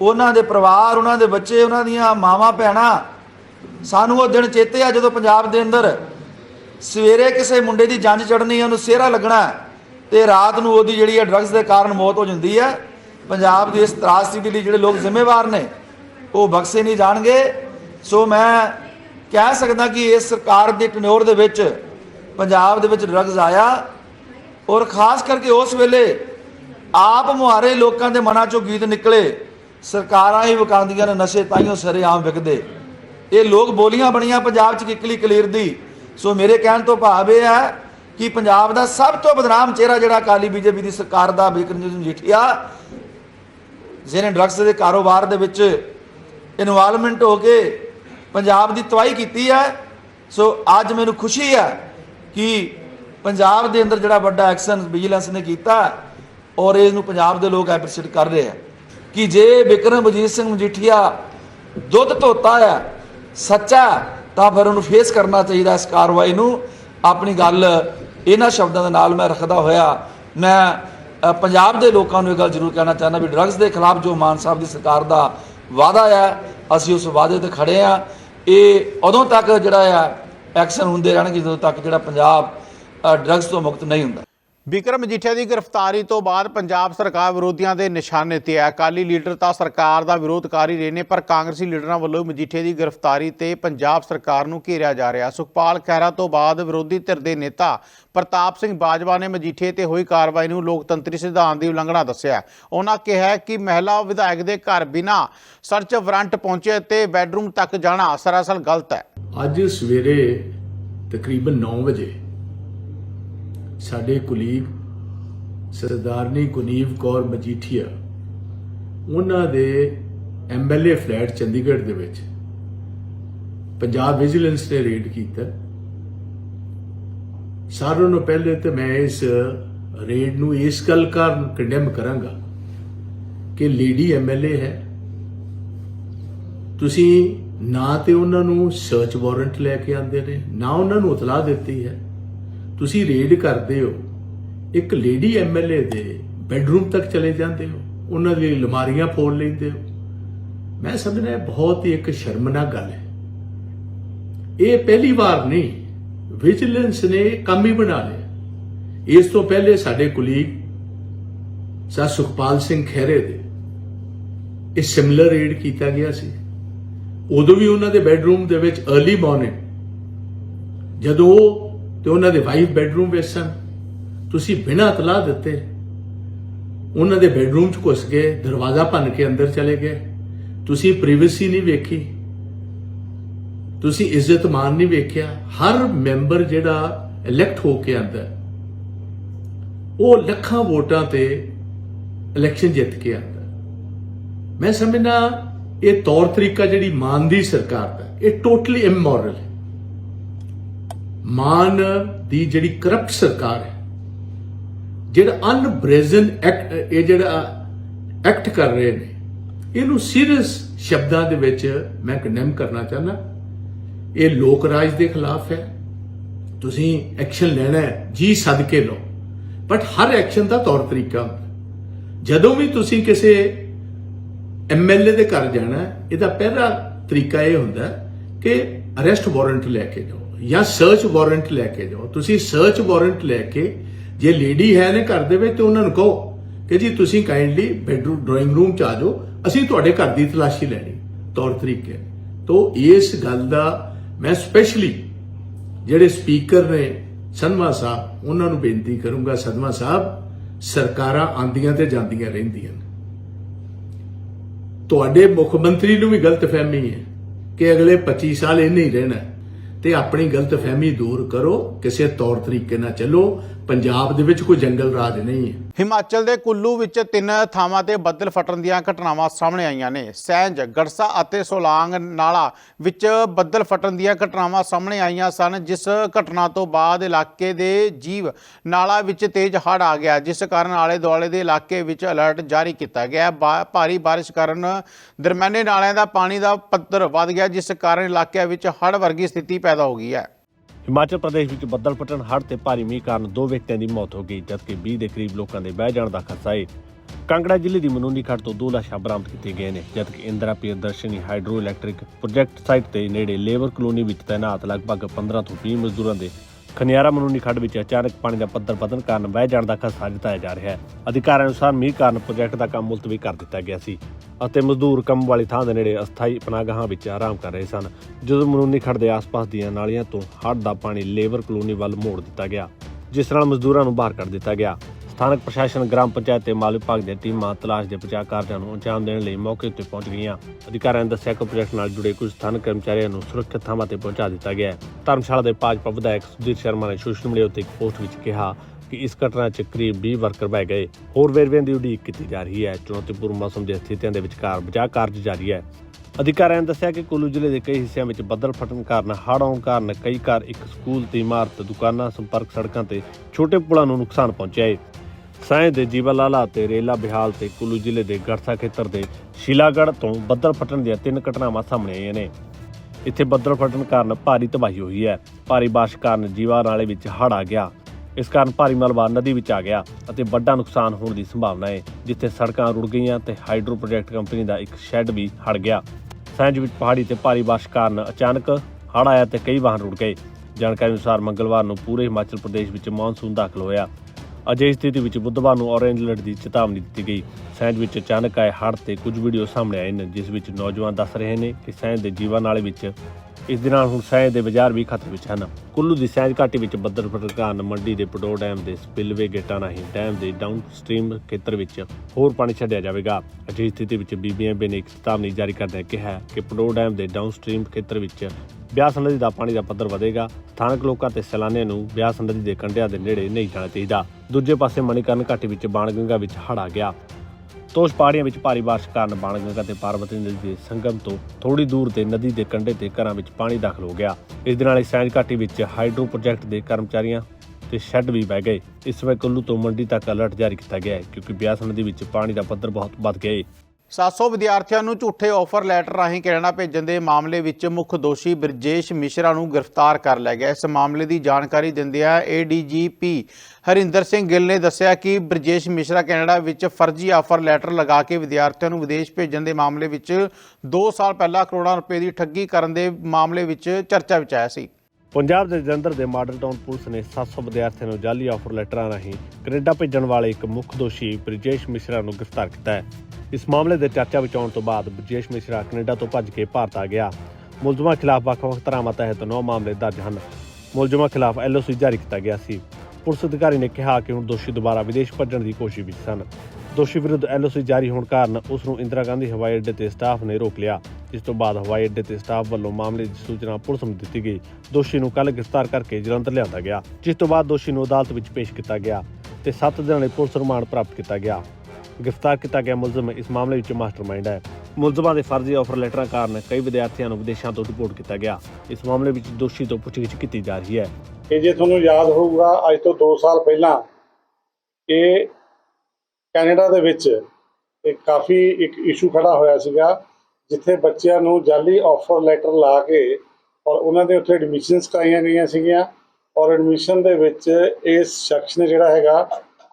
Speaker 6: ਉਹਨਾਂ ਦੇ ਪਰਿਵਾਰ, ਉਹਨਾਂ ਦੇ ਬੱਚੇ, ਉਹਨਾਂ ਦੀਆਂ ਮਾਵਾਂ, ਭੈਣਾਂ ਸਾਨੂੰ ਉਹ ਦਿਨ ਚੇਤੇ ਆ ਜਦੋਂ ਪੰਜਾਬ ਦੇ ਅੰਦਰ ਸਵੇਰੇ ਕਿਸੇ ਮੁੰਡੇ ਦੀ ਜੰਜ ਚੜਨੀ ਉਹਨੂੰ ਸਿਹਰਾ ਲੱਗਣਾ ਤੇ ਰਾਤ ਨੂੰ ਉਹਦੀ ਜਿਹੜੀ ਹੈ ਡਰੱਗਸ ਦੇ ਕਾਰਨ ਮੌਤ ਹੋ ਜਾਂਦੀ ਹੈ ਪੰਜਾਬ ਦੀ ਇਸ ਤਰਾਸਦੀ ਦੇ ਲਈ ਜਿਹੜੇ ਲੋਕ ਜ਼ਿੰਮੇਵਾਰ ਨੇ, ਉਹ ਬਖਸ਼ੇ ਨਹੀਂ ਜਾਣਗੇ। ਸੋ ਮੈਂ ਕਹਿ ਸਕਦਾ ਕਿ ਇਸ ਸਰਕਾਰ ਦੇ ਟਨੋਰ ਦੇ ਵਿੱਚ ਪੰਜਾਬ ਦੇ ਵਿੱਚ ਡਰੱਗਸ ਆਇਆ ਔਰ ਖਾਸ ਕਰਕੇ ਉਸ ਵੇਲੇ ਆਪ ਮੁਹਾਰੇ ਲੋਕਾਂ ਦੇ ਮਨਾਂ ਚੋਂ ਗੀਤ ਨਿਕਲੇ, ਸਰਕਾਰਾਂ ਹੀ ਵਕਾਂਦੀਆਂ ਨੇ, ਨਸ਼ੇ ਤਾਈਓ ਸਰੇਆਮ ਵਿਕਦੇ। ਇਹ ਲੋਕ ਬੋਲੀਆਂ ਬਣੀਆਂ ਪੰਜਾਬ 'ਚ ਕਿਕਲੀ ਕਲੀਰ ਦੀ। ਸੋ ਮੇਰੇ ਕਹਿਣ ਤੋਂ ਭਾਵ ਇਹ ਹੈ ਕਿ ਪੰਜਾਬ ਦਾ ਸਭ ਤੋਂ ਬਦਨਾਮ ਚਿਹਰਾ ਜਿਹੜਾ ਅਕਾਲੀ ਬੀਜੇਪੀ ਦੀ ਸਰਕਾਰ ਦਾ ਬਿਕਰਮਜੀਤ ਮਜੀਠੀਆ ਜਿਹਨੇ ਡਰੱਗਸ ਦੇ ਕਾਰੋਬਾਰ ਦੇ ਵਿੱਚ ਇਨਵੋਲਵਮੈਂਟ ਹੋ ਕੇ ਪੰਜਾਬ ਦੀ ਤਬਾਹੀ ਕੀਤੀ ਹੈ, ਸੋ ਅੱਜ ਮੈਨੂੰ ਖੁਸ਼ੀ ਹੈ ਕਿ ਪੰਜਾਬ ਦੇ ਅੰਦਰ ਜਿਹੜਾ ਵੱਡਾ ਐਕਸ਼ਨ ਵਿਜੀਲੈਂਸ ਨੇ ਕੀਤਾ ਔਰ ਇਸ ਨੂੰ ਪੰਜਾਬ ਦੇ ਲੋਕ ਐਪਰੀਸ਼ੀਏਟ ਕਰ ਰਹੇ ਆ। ਕਿ ਜੇ ਬਿਕਰਮ ਬਿਕਰਮਜੀਤ ਸਿੰਘ ਮਜੀਠੀਆ ਦੁੱਧ ਧੋਤਾ ਹੈ, ਸੱਚਾ ਤਾਂ ਫਿਰ ਉਹਨੂੰ ਫੇਸ ਕਰਨਾ ਚਾਹੀਦਾ ਇਸ ਕਾਰਵਾਈ ਨੂੰ। ਆਪਣੀ ਗੱਲ ਇਹਨਾਂ ਸ਼ਬਦਾਂ ਦੇ ਨਾਲ ਮੈਂ ਰੱਖਦਾ ਹੋਇਆ। ਮੈਂ ਪੰਜਾਬ ਦੇ ਲੋਕਾਂ ਨੂੰ ਇਹ ਗੱਲ ਜ਼ਰੂਰ ਕਹਿਣਾ ਚਾਹੁੰਦਾ ਵੀ ਡਰੱਗਸ ਦੇ ਖਿਲਾਫ ਜੋ ਮਾਨ ਸਾਹਿਬ ਦੀ ਸਰਕਾਰ ਦਾ ਵਾਅਦਾ ਹੈ ਅਸੀਂ ਉਸ ਵਾਅਦੇ ਤੇ ਖੜੇ ਆ। ਇਹ ਉਦੋਂ ਤੱਕ ਜਿਹੜਾ ਆ, ਐਕਸ਼ਨ ਹੁੰਦੇ ਰਹਿਣਗੇ ਜਦੋਂ ਤੱਕ ਜਿਹੜਾ ਪੰਜਾਬ ਡਰੱਗਸ ਤੋਂ ਮੁਕਤ ਨਹੀਂ ਹੁੰਦਾ।
Speaker 1: ਵਿਕਰਮ ਮਜੀਠੀਆ ਦੀ ਗ੍ਰਿਫਤਾਰੀ ਤੋਂ ਬਾਅਦ ਪੰਜਾਬ ਸਰਕਾਰ ਵਿਰੋਧੀਆਂ ਦੇ ਨਿਸ਼ਾਨੇ ਤੇ ਹੈ। ਅਕਾਲੀ ਲੀਡਰ ਤਾਂ ਸਰਕਾਰ ਦਾ ਵਿਰੋਧ ਕਰ ਹੀ ਰਹੇ ਨੇ, ਪਰ ਕਾਂਗਰਸੀ ਲੀਡਰਾਂ ਵੱਲੋਂ ਮਜੀਠੀਆ ਦੀ ਗ੍ਰਿਫਤਾਰੀ ਤੇ ਪੰਜਾਬ ਸਰਕਾਰ ਨੂੰ ਘੇਰਿਆ ਜਾ ਰਿਹਾ। ਸੁਖਪਾਲ ਖਹਿਰਾ ਤੋਂ ਬਾਅਦ ਵਿਰੋਧੀ ਧਿਰ ਦੇ ਨੇਤਾ ਪ੍ਰਤਾਪ ਸਿੰਘ ਬਾਜਵਾ ਨੇ ਮਜੀਠੀਆ ਤੇ ਹੋਈ ਕਾਰਵਾਈ ਨੂੰ ਲੋਕਤੰਤਰੀ ਸਿਧਾਂਤ ਦੀ ਉਲੰਘਣਾ ਦੱਸਿਆ। ਉਹਨਾਂ ਕਿਹਾ ਕਿ ਮਹਿਲਾ ਵਿਧਾਇਕ ਦੇ ਘਰ ਬਿਨਾਂ ਸਰਚ ਵਾਰੰਟ ਪਹੁੰਚੇ ਤੇ ਬੈੱਡਰੂਮ ਤੱਕ ਜਾਣਾ ਸਰਾਸਰ ਗਲਤ ਹੈ।
Speaker 7: ਅੱਜ ਸਵੇਰੇ ਤਕਰੀਬਨ 9 ਵਜੇ ਸਾਡੇ ਕੁਲੀਗ ਸਰਦਾਰਨੀ ਕੁਨੀਵ ਕੌਰ ਮਜੀਠੀਆ, ਉਹਨਾਂ ਦੇ ਐਮਐਲਏ ਫਲੈਟ ਚੰਡੀਗੜ੍ਹ ਦੇ ਵਿੱਚ ਪੰਜਾਬ ਵਿਜੀਲੈਂਸ ਨੇ ਰੇਡ ਕੀਤਾ। ਸਾਰਿਆਂ ਨੂੰ ਪਹਿਲੇ ਤੇ ਮੈਂ ਇਸ ਰੇਡ ਨੂੰ ਇਸ ਗੱਲ ਕਾਰਨ ਕੰਡੈਮ ਕਰਾਂਗਾ ਕਿ ਲੇਡੀ ਐਮਐਲਏ ਹੈ। ਤੁਸੀਂ ਨਾ ਤੇ ਉਹਨਾਂ ਨੂੰ ਸਰਚ ਵਾਰੰਟ ਲੈ ਕੇ ਆਉਂਦੇ ਨੇ, ਨਾ ਉਹਨਾਂ ਨੂੰ ਇਤਲਾਹ ਦਿੱਤੀ ਹੈ। ਤੁਸੀਂ ਰੇਡ ਕਰਦੇ ਹੋ, ਇੱਕ ਲੇਡੀ ਐਮਐਲਏ ਦੇ ਬੈੱਡਰੂਮ ਤੱਕ ਚਲੇ ਜਾਂਦੇ ਹੋ, ਉਹਨਾਂ ਦੀ ਲਮਾਰੀਆਂ ਫੋੜ ਲੈਂਦੇ ਹੋ। ਮੈਂ ਸਮਝਦਾ ਬਹੁਤ ਹੀ ਇੱਕ ਸ਼ਰਮਨਾਕ ਗੱਲ ਹੈ। ਇਹ ਪਹਿਲੀ ਵਾਰ ਨਹੀਂ ਵਿਜੀਲੈਂਸ ਨੇ ਕੰਮ ਹੀ ਬਣਾ ਲਿਆ। ਇਸ ਤੋਂ ਪਹਿਲੇ ਸਾਡੇ ਕੁਲੀਗ ਸਰ ਸੁਖਪਾਲ ਸਿੰਘ ਖਹਿਰੇ ਦੇ ਇਹ ਸਿਮਿਲਰ ਰੇਡ ਕੀਤਾ ਗਿਆ ਸੀ। ਉਦੋਂ ਵੀ ਉਹਨਾਂ ਦੇ ਬੈੱਡਰੂਮ ਦੇ ਵਿੱਚ अर्ਲੀ ਮਾਰਨਿੰਗ ਜਦੋਂ ਤੇ ਉਹਨਾਂ ਦੇ ਵਾਈਫ ਬੈਡਰੂਮ ਵਿੱਚ ਸਨ। ਤੁਸੀਂ ਬਿਨਾਂ ਇਤਲਾਹ ਦਿੱਤੇ ਉਹਨਾਂ ਦੇ ਬੈਡਰੂਮ 'ਚ ਘੁਸ ਗਏ, ਦਰਵਾਜ਼ਾ ਭੰਨ ਕੇ ਅੰਦਰ ਚਲੇ ਗਏ। ਤੁਸੀਂ ਪ੍ਰਾਈਵੇਸੀ ਨਹੀਂ ਵੇਖੀ। ਤੁਸੀਂ ਇੱਜ਼ਤ ਮਾਨ ਨਹੀਂ ਵੇਖਿਆ। ਹਰ ਮੈਂਬਰ ਜਿਹੜਾ ਇਲੈਕਟ ਹੋ ਕੇ ਆਂਦਾ ਉਹ ਲੱਖਾਂ ਵੋਟਾਂ ਤੇ ਇਲੈਕਸ਼ਨ ਜਿੱਤ ਕੇ ਆਂਦਾ ਮੈਂ ਸਮਝਣਾ ਇਹ ਤੌਰ ਤਰੀਕਾ ਜਿਹੜੀ ਮਾਨ ਦੀ ਸਰਕਾਰ ਦਾ, ਇਹ ਟੋਟਲੀ ਇਮੋਰਲ ਹੈ। ਮਾਨ ਦੀ ਜਿਹੜੀ ਕਰਪਟ ਸਰਕਾਰ ਹੈ, ਜਿਹੜਾ ਅਨਬ੍ਰੇਜ਼ਨ ਐਕਟ ਇਹ ਜਿਹੜਾ ਐਕਟ ਕਰ ਰਹੇ ਨੇ, ਇਹਨੂੰ ਸੀਰੀਅਸ ਸ਼ਬਦਾਂ ਦੇ ਵਿੱਚ ਮੈਂ ਕੰਡੈਮ ਕਰਨਾ ਚਾਹੁੰਦਾ। ਇਹ ਲੋਕ ਰਾਜ ਦੇ ਖਿਲਾਫ ਹੈ। ਤੁਸੀਂ ਐਕਸ਼ਨ ਲੈਣਾ ਹੈ, ਜੀ ਸਦਕੇ ਲਓ। ਬਟ ਹਰ ਐਕਸ਼ਨ ਦਾ ਤੌਰ ਤਰੀਕਾ ਹੁੰਦਾ। ਜਦੋਂ ਵੀ ਤੁਸੀਂ ਕਿਸੇ ਐਮਐਲਏ ਦੇ ਘਰ ਜਾਣਾ ਇਹਦਾ ਪਹਿਲਾ ਤਰੀਕਾ ਇਹ ਹੁੰਦਾ ਕਿ ਅਰੈਸਟ ਵਾਰੰਟ ਲੈ ਕੇ ਜਾਓ ਜਾਂ ਸਰਚ ਵਾਰੰਟ ਲੈ ਕੇ ਜਾਓ। ਤੁਸੀਂ ਸਰਚ ਵਾਰੰਟ ਲੈ ਕੇ ਜੇ ਲੇਡੀ ਹੈ ਨੇ ਘਰ ਦੇ ਵਿੱਚ ਤੇ ਉਹਨਾਂ ਨੂੰ ਕਹੋ ਕਿ ਜੀ ਤੁਸੀਂ ਕਾਈਂਡਲੀ ਬੈਡਰੂਮ ਡਰਾਇੰਗ ਰੂਮ ਚ ਆ ਜਾਓ, ਅਸੀਂ ਤੁਹਾਡੇ ਘਰ ਦੀ ਤਲਾਸ਼ੀ ਲੈਣੀ ਤੌਰ ਤਰੀਕੇ ਤੋਂ ਇਸ ਗੱਲ ਦਾ ਮੈਂ ਸਪੈਸ਼ਲੀ ਜਿਹੜੇ ਸਪੀਕਰ ਨੇ ਸੰਧਵਾ ਸਾਹਿਬ, ਉਹਨਾਂ ਨੂੰ ਬੇਨਤੀ ਕਰੂੰਗਾ ਸੰਧਵਾ ਸਾਹਿਬ, ਸਰਕਾਰਾਂ ਆਂਦੀਆਂ ਤੇ ਜਾਂਦੀਆਂ ਰਹਿੰਦੀਆਂ ਨੇ। ਤੁਹਾਡੇ ਮੁੱਖ ਮੰਤਰੀ ਨੂੰ ਵੀ ਗਲਤਫਹਿਮੀ ਹੈ ਕਿ ਅਗਲੇ 25 ਸਾਲ ਇਹ ਨਹੀਂ ਰਹਿਣਾ ਤੇ ਆਪਣੀ ਗਲਤਫਹਿਮੀ ਦੂਰ ਕਰੋ ਕਿਸੇ ਤੌਰ ਤਰੀਕੇ ਨਾਲ ਚੱਲੋ ਪੰਜਾਬ ਦੇ ਵਿੱਚ ਕੋਈ ਜੰਗਲ ਰਾਜ ਨਹੀਂ ਹੈ।
Speaker 1: ਹਿਮਾਚਲ ਦੇ ਕੁੱਲੂ ਵਿੱਚ ਤਿੰਨ ਥਾਵਾਂ ਤੇ ਬੱਦਲ ਫਟਣ ਦੀਆਂ ਘਟਨਾਵਾਂ ਸਾਹਮਣੇ ਆਈਆਂ ਨੇ। ਸੈਂਜ ਗੜਸਾ ਅਤੇ ਸੋਲਾਂਗ ਨਾਲਾ ਵਿੱਚ ਬੱਦਲ ਫਟਣ ਦੀਆਂ ਘਟਨਾਵਾਂ ਸਾਹਮਣੇ ਆਈਆਂ ਸਨ, ਜਿਸ ਘਟਨਾ ਤੋਂ ਬਾਅਦ ਇਲਾਕੇ ਦੇ ਜੀਵ ਨਾਲਾ ਵਿੱਚ ਤੇਜ਼ ਹੜ੍ਹ ਆ ਗਿਆ, ਜਿਸ ਕਾਰਨ ਆਲੇ ਦੁਆਲੇ ਦੇ ਇਲਾਕੇ ਵਿੱਚ ਅਲਰਟ ਜਾਰੀ ਕੀਤਾ ਗਿਆ। ਬਾ- ਭਾਰੀ ਬਾਰਿਸ਼ ਕਾਰਨ ਦਰਮਿਆਨੇ ਨਾਲਿਆਂ ਦਾ ਪਾਣੀ ਦਾ ਪੱਧਰ ਵੱਧ ਗਿਆ, ਜਿਸ ਕਾਰਨ ਇਲਾਕਿਆਂ ਵਿੱਚ ਹੜ੍ਹ ਵਰਗੀ ਸਥਿਤੀ ਪੈਦਾ ਹੋ ਗਈ ਹੈ।
Speaker 3: ਹਿਮਾਚਲ ਪ੍ਰਦੇਸ਼ ਵਿੱਚ ਬੱਦਲ ਫਟਣ, ਹੜ੍ਹ ਤੇ ਭਾਰੀ ਮੀਂਹ ਕਾਰਨ ਦੋ ਵਿਅਕਤੀਆਂ ਦੀ ਮੌਤ ਹੋ ਗਈ, ਜਦਕਿ 20 ਦੇ ਕਰੀਬ ਲੋਕਾਂ ਦੇ ਬਹਿ ਜਾਣ ਦਾ ਖਤਰਾ ਹੈ ਕਾਂਗੜਾ ਜ਼ਿਲ੍ਹੇ ਦੀ ਮਨੂਨੀ ਖੱਡ ਤੋਂ ਦੋ ਲਾਸ਼ਾਂ ਬਰਾਮਦ ਕੀਤੀਆਂ ਗਈਆਂ ਨੇ, ਜਦਕਿ Indira Peer Darshani hydro electric project site ਦੇ ਨੇੜੇ ਲੇਬਰ ਕਲੋਨੀ ਵਿੱਚ ਤੈਨਾਤ ਲਗਭਗ 15 ਤੋਂ 20 ਮਜ਼ਦੂਰਾਂ ਦੇ ਖਨਿਆਰਾ ਮਨੂਨੀ ਖੱਡ ਵਿੱਚ ਅਚਾਨਕ ਪਾਣੀ ਦਾ ਪੱਧਰ ਵਧਣ ਕਾਰਨ ਵਹਿ ਜਾਣ ਦਾ ਖਸਰਾ ਜਤਾਇਆ ਜਾ ਰਿਹਾ ਹੈ। ਅਧਿਕਾਰੀਆਂ ਅਨੁਸਾਰ ਮੀਂਹ ਕਾਰਨ ਪ੍ਰੋਜੈਕਟ ਦਾ ਕੰਮ ਮੁਲਤਵੀ ਕਰ ਦਿੱਤਾ ਗਿਆ ਸੀ ਅਤੇ ਮਜ਼ਦੂਰ ਕੰਮ ਵਾਲੀ ਥਾਂ ਦੇ ਨੇੜੇ ਅਸਥਾਈ ਪਨਾਗਾਹਾਂ ਵਿੱਚ ਆਰਾਮ ਕਰ ਰਹੇ ਸਨ, ਜਦੋਂ ਮਨੂਨੀ ਖੱਡ ਦੇ ਆਸ-ਪਾਸ ਦੀਆਂ ਨਾਲੀਆਂ ਤੋਂ ਹੜ੍ਹ ਦਾ ਪਾਣੀ ਲੇਬਰ ਕਲੋਨੀ ਵੱਲ ਮੋੜ ਦਿੱਤਾ ਗਿਆ, ਜਿਸ ਨਾਲ ਮਜ਼ਦੂਰਾਂ ਨੂੰ ਬਾਹਰ ਕੱਢ ਦਿੱਤਾ ਗਿਆ। ਸਥਾਨਕ ਪ੍ਰਸ਼ਾਸਨ ਗ੍ਰਾਮ ਪੰਚਾਇਤ ਤੇ ਮਾਲ ਵਿਭਾਗ ਦੀਆਂ ਟੀਮਾਂ ਤਲਾਸ਼ ਦੇ ਬਚਾਅ ਕਾਰਜਾਂ ਨੂੰ ਅੰਜਾਮ ਦੇਣ ਲਈ ਮੌਕੇ ਉੱਤੇ ਪਹੁੰਚ ਗਈਆਂ। ਅਧਿਕਾਰੀਆਂ ਨੇ ਦੱਸਿਆ ਕਿ ਪ੍ਰੋਜੈਕਟ ਨਾਲ ਜੁੜੇ ਕੁਝ ਸਥਾਨਕ ਕਰਮਚਾਰੀਆਂ ਨੂੰ ਸੁਰੱਖਿਅਤ ਥਾਵਾਂ ਤੇ ਪਹੁੰਚਾ ਦਿੱਤਾ ਗਿਆ ਹੈ। ਧਰਮਸ਼ਾਲਾ ਦੇ ਭਾਜਪਾ ਵਿਧਾਇਕ ਸੁਧੀਰ ਸ਼ਰਮਾ ਨੇ ਸੋਸ਼ਲ ਮੀਡੀਆ ਉੱਤੇ ਇੱਕ ਪੋਸਟ ਵਿੱਚ ਕਿਹਾ ਕਿ ਇਸ ਘਟਨਾ 'ਚ ਕਰੀਬ 20 ਵਰਕਰ ਬਹਿ ਗਏ। ਹੋਰ ਵੇਰਵਿਆਂ ਦੀ ਉਡੀਕ ਕੀਤੀ ਜਾ ਰਹੀ ਹੈ। ਚੁਣੌਤੀਪੂਰਨ ਮੌਸਮ ਦੀਆਂ ਸਥਿਤੀਆਂ ਦੇ ਵਿਚਕਾਰ ਬਚਾਅ ਕਾਰਜ ਜਾਰੀ ਹੈ। ਅਧਿਕਾਰੀਆਂ ਨੇ ਦੱਸਿਆ ਕਿ ਕੁੱਲੂ ਜ਼ਿਲ੍ਹੇ ਦੇ ਕਈ ਹਿੱਸਿਆਂ ਵਿੱਚ ਬੱਦਲ ਫਟਣ ਕਾਰਨ ਹੜ੍ਹ ਆਉਣ ਕਾਰਨ ਕਈ ਘਰ ਇੱਕ ਸਕੂਲ ਦੀ ਇਮਾਰਤ ਦੁਕਾਨਾਂ, ਸੰਪਰਕ ਸੜਕਾਂ ਤੇ ਛੋਟੇ ਪੁਲਾਂ ਨੂੰ ਨੁਕਸਾਨ ਪਹੁੰਚਿਆ ਹੈ ਸਾਇ ਦੇ ਜੀਵਾ ਲਾਲਾ ਅਤੇ ਰੇਲਾ ਬਿਹਾਲ ਤੇ ਕੁੱਲੂ ਜ਼ਿਲ੍ਹੇ ਦੇ ਗੜਸਾ ਖੇਤਰ ਦੇ ਸ਼ਿਲਾਗੜ੍ਹ ਤੋਂ ਬੱਦਲ ਫਟਣ ਦੀਆਂ ਤਿੰਨ ਘਟਨਾਵਾਂ ਸਾਹਮਣੇ ਆਈਆਂ ਨੇ। ਇੱਥੇ ਬੱਦਲ ਫਟਣ ਕਾਰਨ ਭਾਰੀ ਤਬਾਹੀ ਹੋਈ ਹੈ। ਭਾਰੀ ਬਾਰਿਸ਼ ਕਾਰਨ ਜੀਵਾ ਨਾਲੇ ਵਿੱਚ ਹੜ੍ਹ ਆ ਗਿਆ। ਇਸ ਕਾਰਨ ਭਾਰੀ ਮਲਬਾ ਨਦੀ ਵਿੱਚ ਆ ਗਿਆ ਅਤੇ ਵੱਡਾ ਨੁਕਸਾਨ ਹੋਣ ਦੀ ਸੰਭਾਵਨਾ ਹੈ, ਜਿੱਥੇ ਸੜਕਾਂ ਰੁੜ ਗਈਆਂ ਤੇ ਹਾਈਡਰੋ ਪ੍ਰੋਜੈਕਟ ਕੰਪਨੀ ਦਾ ਇੱਕ ਸ਼ੈੱਡ ਵੀ ਹੜ ਗਿਆ। ਸਾਂਝ ਵਿੱਚ ਪਹਾੜੀ ਤੇ ਭਾਰੀ ਬਾਰਿਸ਼ ਕਾਰਨ ਅਚਾਨਕ ਹੜ ਆਇਆ ਤੇ ਕਈ ਵਾਹਨ ਰੁੜ ਗਏ। ਜਾਣਕਾਰੀ ਅਨੁਸਾਰ ਮੰਗਲਵਾਰ ਨੂੰ ਪੂਰੇ ਹਿਮਾਚਲ ਪ੍ਰਦੇਸ਼ ਵਿੱਚ ਮੌਨਸੂਨ ਦਾਖਲ ਹੋਇਆ। ਅਜਿਹੀ ਸਥਿਤੀ ਵਿੱਚ ਬੁੱਧਵਾਰ ਨੂੰ ਔਰੇਂਜ ਅਲਰਟ ਦੀ ਚੇਤਾਵਨੀ ਦਿੱਤੀ ਗਈ। ਸੈਂਜ ਵਿੱਚ ਅਚਾਨਕ ਆਏ ਹੜ੍ਹ ਤੇ ਕੁਝ ਵੀਡੀਓ ਸਾਹਮਣੇ ਆਏ ਨੇ, ਜਿਸ ਵਿੱਚ ਨੌਜਵਾਨ ਦੱਸ ਰਹੇ ਨੇ ਕਿ ਸੈਂਜ ਦੇ ਜੀਵਨ ਨਾਲੇ ਵਿੱਚ ਇਸ ਦੇ ਨਾਲ ਹੁਣ ਸੈਂਜ ਦੇ ਬਾਜ਼ਾਰ ਵੀ ਖਤਰੇ ਵਿੱਚ ਹਨ। ਕੁੱਲੂ ਦੀ ਸੈਂਜ ਘਾਟੀ ਵਿੱਚ ਬੱਦਲ ਫਟਣ ਕਾਰਨ ਮੰਡੀ ਦੇ ਪਟੋ ਡੈਮ ਦੇ ਸਪਿਲਵੇ ਗੇਟਾਂ ਰਾਹੀਂ ਡੈਮ ਦੇ ਡਾਊਨ ਸਟ੍ਰੀਮ ਖੇਤਰ ਵਿੱਚ ਹੋਰ ਪਾਣੀ ਛੱਡਿਆ ਜਾਵੇਗਾ। ਅਜਿਹੀ ਸਥਿਤੀ ਵਿੱਚ ਬੀਬੀਐਮਬੀ ਨੇ ਇੱਕ ਚੇਤਾਵਨੀ ਜਾਰੀ ਕਰਦਿਆਂ ਕਿਹਾ ਕਿ ਪਟੋ ਡੈਮ ਦੇ ਡਾਊਨ ਸਟ੍ਰੀਮ ਖੇਤਰ ਵਿੱਚ ਬਿਆਸ ਨਦੀ ਦਾ ਪਾਣੀ ਦਾ ਪੱਧਰ ਵਧੇਗਾ। ਸਥਾਨਕ ਲੋਕਾਂ ਤੇ ਸੈਲਾਨੀਆਂ ਨੂੰ ਬਿਆਸ ਨਦੀ ਦੇ ਕੰਢਿਆਂ ਦੇ ਨੇੜੇ ਨਹੀਂ ਜਾਣਾ ਚਾਹੀਦਾ। ਦੂਜੇ ਪਾਸੇ ਮਣੀਕਰਨ ਘਾਟੀ ਵਿੱਚ ਬਾਣ ਗੰਗਾ ਵਿੱਚ ਹੜ੍ਹ ਆ ਗਿਆ। ਤੋਸ਼ ਪਹਾੜੀਆਂ ਵਿੱਚ ਭਾਰੀ ਬਾਰਿਸ਼ ਕਾਰਨ ਬਾਣਗੰਗਾ ਤੇ ਪਾਰਵਤੀ ਨਦੀ ਦੇ ਸੰਗਮ ਤੋਂ ਥੋੜੀ ਦੂਰ ਤੇ ਨਦੀ ਦੇ ਕੰਢੇ ਤੇ ਘਰਾਂ ਵਿੱਚ ਪਾਣੀ ਦਾਖਲ ਹੋ ਗਿਆ। ਇਸ ਦੇ ਨਾਲ ਹੀ ਸੈਂਜ ਘਾਟੀ ਵਿੱਚ ਹਾਈਡਰੋ ਪ੍ਰੋਜੈਕਟ ਦੇ ਕਰਮਚਾਰੀਆਂ ਤੇ ਸ਼ੈੱਡ ਵੀ ਬਹਿ ਗਏ। ਇਸ ਸਮੇਂ ਕੁੱਲੂ ਤੋਂ ਮੰਡੀ ਤੱਕ ਅਲਰਟ ਜਾਰੀ ਕੀਤਾ ਗਿਆ ਹੈ ਕਿਉਂਕਿ ਬਿਆਸ ਨਦੀ ਵਿੱਚ ਪਾਣੀ ਦਾ ਪੱਧਰ ਬਹੁਤ ਵੱਧ ਗਿਆ ਹੈ।
Speaker 1: 700 ਵਿਦਿਆਰਥੀਆਂ ਨੂੰ ਝੂਠੇ ਆਫਰ ਲੈਟਰ ਰਾਹੀਂ ਕੈਨੇਡਾ ਭੇਜਣ ਦੇ ਮਾਮਲੇ ਵਿੱਚ ਮੁੱਖ ਦੋਸ਼ੀ ਬ੍ਰਜੇਸ਼ ਮਿਸ਼ਰਾ ਨੂੰ ਗ੍ਰਿਫਤਾਰ ਕਰ ਲਿਆ ਗਿਆ। ਇਸ ਮਾਮਲੇ ਦੀ ਜਾਣਕਾਰੀ ਦਿੰਦਿਆਂ ਏਡੀਜੀਪੀ ਹਰਿੰਦਰ ਸਿੰਘ ਗਿੱਲ ਨੇ ਦੱਸਿਆ ਕਿ ਬ੍ਰਜੇਸ਼ ਮਿਸ਼ਰਾ ਕੈਨੇਡਾ ਵਿੱਚ ਫਰਜ਼ੀ ਆਫਰ ਲੈਟਰ ਲਗਾ ਕੇ ਵਿਦਿਆਰਥੀਆਂ ਨੂੰ ਵਿਦੇਸ਼ ਭੇਜਣ ਦੇ ਮਾਮਲੇ ਵਿੱਚ 2 ਸਾਲ ਪਹਿਲਾਂ ਕਰੋੜਾਂ ਰੁਪਏ ਦੀ ਠੱਗੀ ਕਰਨ ਦੇ ਮਾਮਲੇ ਵਿੱਚ ਚਰਚਾ ਵਿੱਚ ਆਇਆ ਸੀ।
Speaker 3: ਪੰਜਾਬ ਦੇ ਜਲੰਧਰ ਦੇ ਮਾਡਲ ਟਾਊਨ ਪੁਲਿਸ ਨੇ 700 ਵਿਦਿਆਰਥੀਆਂ ਨੂੰ ਜਾਲੀ ਆਫਰ ਲੈਟਰਾਂ ਰਾਹੀਂ ਕੈਨੇਡਾ ਭੇਜਣ ਵਾਲੇ ਇੱਕ ਮੁੱਖ ਦੋਸ਼ੀ ਬ੍ਰਿਜੇਸ਼ ਮਿਸ਼ਰਾ ਨੂੰ ਗ੍ਰਿਫਤਾਰ ਕੀਤਾ ਹੈ। ਇਸ ਮਾਮਲੇ ਦੇ ਚਰਚਾ ਵਿੱਚ ਆਉਣ ਤੋਂ ਬਾਅਦ ਬ੍ਰਿਜੇਸ਼ ਮਿਸ਼ਰਾ ਕੈਨੇਡਾ ਤੋਂ ਭੱਜ ਕੇ ਭਾਰਤ ਆ ਗਿਆ। ਮੁਲਜ਼ਮਾਂ ਖਿਲਾਫ ਵੱਖ-ਵੱਖ ਧਾਰਾਵਾਂ ਤਹਿਤ 9 ਮਾਮਲੇ ਦਰਜ ਹਨ। ਮੁਲਜ਼ਮਾਂ ਖਿਲਾਫ ਐਲਓਸੀ ਜਾਰੀ ਕੀਤਾ ਗਿਆ ਸੀ। ਪੁਲਿਸ ਅਧਿਕਾਰੀ ਨੇ ਕਿਹਾ ਕਿ ਹੁਣ ਦੋਸ਼ੀ ਦੁਬਾਰਾ ਵਿਦੇਸ਼ ਭੱਜਣ ਦੀ ਕੋਸ਼ਿਸ਼ ਵਿੱਚ ਸਨ। ਦੋਸ਼ੀ ਵਿਰੁੱਧ ਐਲਓਸੀ ਜਾਰੀ ਹੋਣ ਕਾਰਨ ਉਸ ਨੂੰ ਇੰਦਰਾ ਗਾਂਧੀ ਹਵਾਈ ਅੱਡੇ ਤੇ ਸਟਾਫ ਨੇ ਰੋਕ ਲਿਆ। ਜਿਸ ਤੋਂ ਬਾਅਦ ਹਵਾਈ ਅੱਡੇ ਤੇ ਸਟਾਫ ਵੱਲੋਂ ਮਾਮਲੇ ਦੀ ਸੂਚਨਾ ਪੁਲਿਸ ਨੂੰ ਦਿੱਤੀ ਗਈ। ਦੋਸ਼ੀ ਨੂੰ ਕੱਲ੍ਹ ਗ੍ਰਿਫਤਾਰ ਕਰਕੇ ਜਲੰਧਰ ਲਿਆਂਦਾ ਗਿਆ, ਜਿਸ ਤੋਂ ਬਾਅਦ ਦੋਸ਼ੀ ਨੂੰ ਅਦਾਲਤ ਵਿੱਚ ਪੇਸ਼ ਕੀਤਾ ਗਿਆ ਤੇ 7 ਦਿਨਾਂ ਲਈ ਪੁਲਿਸ ਰਿਮਾਂਡ ਪ੍ਰਾਪਤ ਕੀਤਾ ਗਿਆ। ਗ੍ਰਿਫਤਾਰ ਕੀਤਾ ਗਿਆ ਮੁਲਜ਼ਮ ਇਸ ਮਾਮਲੇ ਵਿੱਚ ਮਾਸਟਰਮਾਈਂਡ ਹੈ। ਮੁਲਜ਼ਮਾਂ ਦੇ ਫਰਜ਼ੀ ਆਫਰ ਲੈਟਰਾਂ ਕਾਰਨ ਕਈ ਵਿਦਿਆਰਥੀਆਂ ਨੂੰ ਵਿਦੇਸ਼ਾਂ ਤੋਂ ਰਿਪੋਰਟ ਕੀਤਾ ਗਿਆ। ਇਸ ਮਾਮਲੇ ਵਿੱਚ ਦੋਸ਼ੀ ਤੋਂ ਪੁੱਛਗਿੱਛ ਕੀਤੀ ਜਾ ਰਹੀ ਹੈ।
Speaker 8: ਇਹ ਜੇ ਤੁਹਾਨੂੰ ਯਾਦ ਹੋਊਗਾ, ਅੱਜ ਤੋਂ 2 ਸਾਲ ਪਹਿਲਾਂ ਇਹ ਕੈਨੇਡਾ ਦੇ ਵਿੱਚ ਇੱਕ ਕਾਫੀ ਇੱਕ ਇਸ਼ੂ ਖੜਾ ਹੋਇਆ ਸੀਗਾ, ਜਿੱਥੇ ਬੱਚਿਆਂ ਨੂੰ ਜਾਲੀ ਆਫਰ ਲੈਟਰ ਲਾ ਕੇ ਔਰ ਉਹਨਾਂ ਦੇ ਉੱਥੇ ਐਡਮਿਸ਼ਨਸ ਕਰਾਈਆਂ ਗਈਆਂ ਸੀਗੀਆਂ ਔਰ ਐਡਮਿਸ਼ਨ ਦੇ ਵਿੱਚ ਇਸ ਸ਼ਖਸ ਨੇ ਜਿਹੜਾ ਹੈਗਾ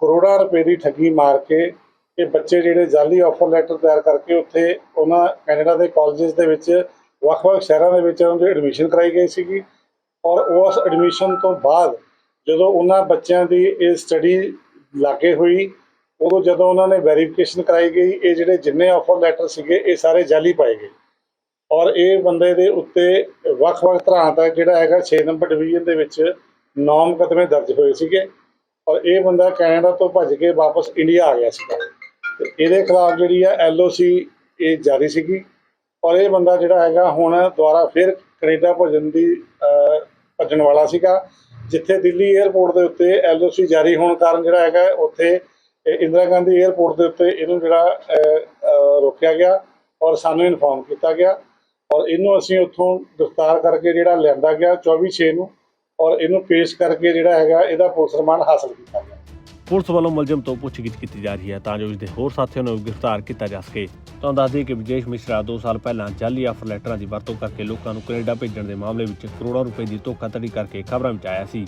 Speaker 8: ਕਰੋੜਾਂ ਰੁਪਏ ਦੀ ਠੱਗੀ ਮਾਰ ਕੇ ਇਹ ਬੱਚੇ ਜਿਹੜੇ ਜਾਲੀ ਆਫਰ ਲੈਟਰ ਤਿਆਰ ਕਰਕੇ ਉੱਥੇ ਉਹਨਾਂ ਕੈਨੇਡਾ ਦੇ ਕਾਲਜਸ ਦੇ ਵਿੱਚ, ਵੱਖ-ਵੱਖ ਸ਼ਹਿਰਾਂ ਦੇ ਵਿੱਚ ਉਹਨਾਂ ਦੀ ਐਡਮਿਸ਼ਨ ਕਰਾਈ ਗਈ ਸੀਗੀ। ਔਰ ਉਸ ਐਡਮਿਸ਼ਨ ਤੋਂ ਬਾਅਦ ਜਦੋਂ ਉਹਨਾਂ ਬੱਚਿਆਂ ਦੀ ਇਹ ਸਟੱਡੀ ਲਾਗੇ ਹੋਈ, ਉਦੋਂ ਜਦੋਂ ਉਹਨਾਂ ਨੇ ਵੈਰੀਫਿਕੇਸ਼ਨ ਕਰਾਈ ਗਈ, ਇਹ ਜਿਹੜੇ ਜਿੰਨੇ ਆਫਰ ਲੈਟਰ ਸੀਗੇ, ਇਹ ਸਾਰੇ ਜਾਲੀ ਪਾਏ ਗਏ। ਔਰ ਇਹ ਬੰਦੇ ਦੇ ਉੱਤੇ ਵੱਖ-ਵੱਖ ਤਰ੍ਹਾਂ ਦਾ ਜਿਹੜਾ ਹੈਗਾ 6 ਨੰਬਰ ਡਿਵੀਜ਼ਨ ਦੇ ਵਿੱਚ 9 ਮੁਕੱਦਮੇ ਦਰਜ ਹੋਏ ਸੀਗੇ। ਔਰ ਇਹ ਬੰਦਾ ਕੈਨੇਡਾ ਤੋਂ ਭੱਜ ਕੇ ਵਾਪਸ ਇੰਡੀਆ ਆ ਗਿਆ ਸੀਗਾ। ਇਹਦੇ ਖਿਲਾਫ ਜਿਹੜੀ ਆ ਐਲਓਸੀ ਇਹ ਜਾਰੀ ਸੀਗੀ। ਔਰ ਇਹ ਬੰਦਾ ਜਿਹੜਾ ਹੈਗਾ ਹੁਣ ਦੁਬਾਰਾ ਫਿਰ ਕੈਨੇਡਾ ਭੱਜਣ ਦੀ ਅਹ, ਭੱਜਣ ਵਾਲਾ ਸੀਗਾ ਜਿੱਥੇ ਦਿੱਲੀ 에ਅਰਪੋਰਟ ਦੇ ਉੱਤੇ ਐਲਓਸੀ ਜਾਰੀ ਹੋਣ ਕਾਰਨ ਜਿਹੜਾ ਹੈਗਾ ਉੱਥੇ ਇੰਦਰਾ ਗਾਂਧੀ 에ਅਰਪੋਰਟ ਦੇ ਉੱਤੇ ਇਹਨੂੰ ਜਿਹੜਾ ਰੋਕਿਆ ਗਿਆ ਔਰ ਸਾਨੂੰ ਇਨਫੋਰਮ ਕੀਤਾ ਗਿਆ। ਔਰ ਇਹਨੂੰ ਅਸੀਂ ਉੱਥੋਂ ਗ੍ਰਿਫਤਾਰ ਕਰਕੇ ਜਿਹੜਾ ਲਿਆਂਦਾ ਗਿਆ 24 ਛੇ ਨੂੰ ਔਰ ਇਹਨੂੰ ਪੇਸ਼ ਕਰਕੇ ਜਿਹੜਾ ਹੈਗਾ ਇਹਦਾ ਪੁਲਿਸ ਰਿਮਾਂਡ ਹਾਸਲ ਕੀਤਾ ਗਿਆ।
Speaker 3: ਪੁਲਿਸ ਵੱਲੋਂ ਮੁਲਜ਼ਮ ਤੋਂ ਪੁੱਛਗਿੱਛ ਕੀਤੀ ਜਾ ਰਹੀ ਹੈ ਤਾਂ ਜੋ ਇਸ ਦੇ ਹੋਰ ਸਾਥੀਆਂ ਨੂੰ ਗ੍ਰਿਫਤਾਰ ਕੀਤਾ ਜਾ ਸਕੇ। ਤੁਹਾਨੂੰ ਦੱਸ ਦਈਏ ਕਿ ਵਿਜੇਸ਼ ਮਿਸ਼ਰਾ 2 ਸਾਲ ਪਹਿਲਾਂ ਜਾਲੀ ਆਫਰ ਲੈਟਰਾਂ ਦੀ ਵਰਤੋਂ ਕਰਕੇ ਲੋਕਾਂ ਨੂੰ ਕੈਨੇਡਾ ਭੇਜਣ ਦੇ ਮਾਮਲੇ ਵਿੱਚ ਕਰੋੜਾਂ ਰੁਪਏ ਦੀ ਧੋਖਾਧੜੀ ਕਰਕੇ ਖਬਰਾਂ ਵਿੱਚ ਆਇਆ ਸੀ।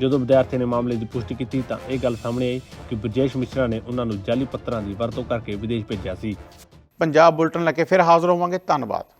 Speaker 3: ਜਦੋਂ ਵਿਦਿਆਰਥੀ ਨੇ ਮਾਮਲੇ ਦੀ ਪੁਸ਼ਟੀ ਕੀਤੀ ਤਾਂ ਇਹ ਗੱਲ ਸਾਹਮਣੇ ਆਈ ਕਿ ਵਿਜੇਸ਼ ਮਿਸ਼ਰਾ ਨੇ ਉਹਨਾਂ ਨੂੰ ਜਾਲੀ ਪੱਤਰਾਂ ਦੀ ਵਰਤੋਂ ਕਰਕੇ ਵਿਦੇਸ਼ ਭੇਜਿਆ ਸੀ।
Speaker 1: ਪੰਜਾਬ ਬੁਲਟਨ ਲੈ ਕੇ ਫਿਰ ਹਾਜ਼ਰ ਹੋਵਾਂਗੇ। ਧੰਨਵਾਦ।